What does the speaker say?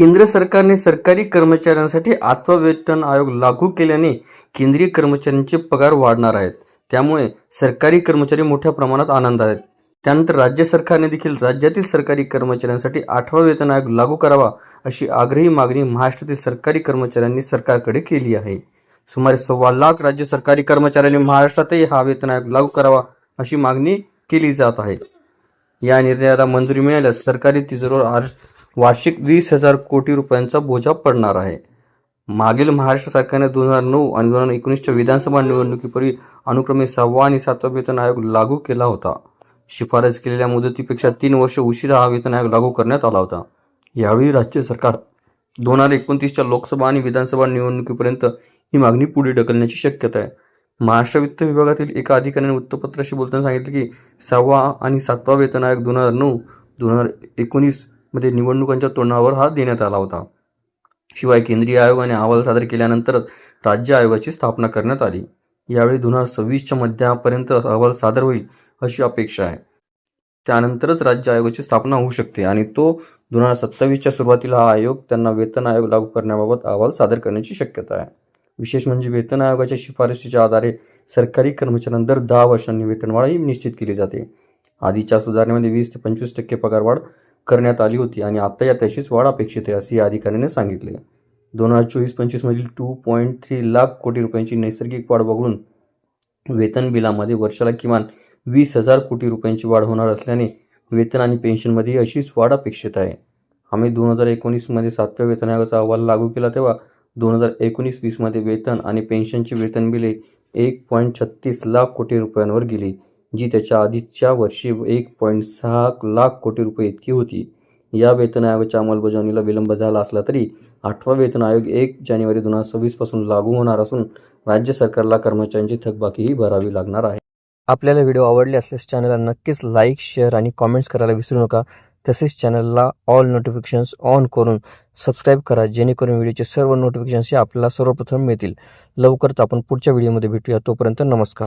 केंद्र सरकारने सरकारी कर्मचाऱ्यांसाठी आठवा वेतन आयोग लागू केल्याने केंद्रीय कर्मचाऱ्यांचे पगार वाढणार आहेत. त्यामुळे सरकारी कर्मचारी मोठ्या प्रमाणात आनंद आहेत. त्यानंतर राज्य सरकारने देखील राज्यातील सरकारी कर्मचाऱ्यांसाठी आठवा वेतन आयोग लागू करावा अशी आग्रही मागणी महाराष्ट्रातील सरकारी कर्मचाऱ्यांनी सरकारकडे केली आहे. सुमारे सव्वा लाख राज्य सरकारी कर्मचाऱ्यांनी महाराष्ट्रातही हा वेतन आयोग लागू करावा अशी मागणी केली जात आहे. या निर्णयाला मंजुरी मिळाल्यास सरकारी तिजोरीवर आर- वार्षिक वीस हजार कोटी रुपयांचा बोजा पडणार आहे. मागील महाराष्ट्र सरकारने दोन हजार नऊ आणि दोन हजार एकोणीसच्या विधानसभा निवडणुकीपूर्वी अनुक्रमे सहावा आणि सातवा वेतन आयोग लागू केला होता. शिफारस केलेल्या मुदतीपेक्षा तीन वर्ष उशिरा हा वेतन आयोग लागू करण्यात आला होता. यावेळी राज्य सरकार दोन हजार एकोणतीसच्या लोकसभा आणि विधानसभा निवडणुकीपर्यंत ही मागणी पुढे ढकलण्याची शक्यता आहे. महाराष्ट्र वित्त विभागातील एका अधिकाऱ्याने वृत्तपत्राशी बोलताना सांगितले की सहावा आणि सातवा वेतन आयोग दोन हजार नऊ दोन हजार एकोणीस मध्ये निवडणुकांच्या तोंडावर हा देण्यात आला होता. शिवाय केंद्रीय आयोगाने अहवाल सादर केल्यानंतरच राज्य आयोगाची स्थापना करण्यात आली. यावेळी दोन हजार सव्वीसच्या मध्यापर्यंत अहवाल सादर होईल अशी अपेक्षा आहे. त्यानंतरच राज्य आयोगाची स्थापना होऊ शकते आणि तो दोन हजार सत्तावीसच्या सुरुवातीला हा आयोग त्यांना वेतन आयोग लागू करण्याबाबत अहवाल सादर करण्याची शक्यता आहे. विशेष म्हणजे वेतन आयोगाच्या शिफारशीच्या आधारे सरकारी कर्मचाऱ्यांना दर दहा वर्षांनी वेतनवाढही निश्चित केली जाते. आधीच्या सुधारणेमध्ये वीस ते पंचवीस टक्के पगारवाढ करण्यात आली होती आणि आता या तशीच वाढ अपेक्षित आहे असे या अधिकाऱ्याने सांगितले. दोन हजार चोवीस पंचवीसमधील टू पॉईंट थ्री लाख कोटी रुपयांची नैसर्गिक वाढ वगळून वेतन बिलामध्ये वर्षाला किमान वीस हजार कोटी रुपयांची वाढ होणार असल्याने वेतन आणि पेन्शनमध्ये अशीच वाढ अपेक्षित आहे. आम्ही दोन हजार एकोणीसमध्ये सातव्या वेतन आयोगाचा अहवाल लागू केला तेव्हा दोन हजार एकोणीस वीसमध्ये वेतन आणि पेन्शनची वेतन बिले एक पॉईंट छत्तीस लाख कोटी रुपयांवर गेली. जी त्याच्या आधीच्या वर्षी एक पॉईंट सहा लाख कोटी रुपये इतकी होती. या वेतन आयोगाच्या अंमलबजावणीला विलंब झाला असला तरी आठवा वेतन आयोग एक जानेवारी दोन हजार सव्वीसपासून लागू होणार असून राज्य सरकारला कर्मचाऱ्यांची थकबाकीही भरावी लागणार आहे. आपल्याला व्हिडिओ आवडले असल्यास चॅनलला नक्कीच लाईक शेअर आणि कॉमेंट्स करायला विसरू नका. तसेच चॅनलला ऑल नोटिफिकेशन्स ऑन करून सबस्क्राईब करा जेणेकरून व्हिडिओचे सर्व नोटिफिकेशन्स हे आपल्याला सर्वप्रथम मिळतील. लवकरच आपण पुढच्या व्हिडिओमध्ये भेटूया. तोपर्यंत नमस्कार.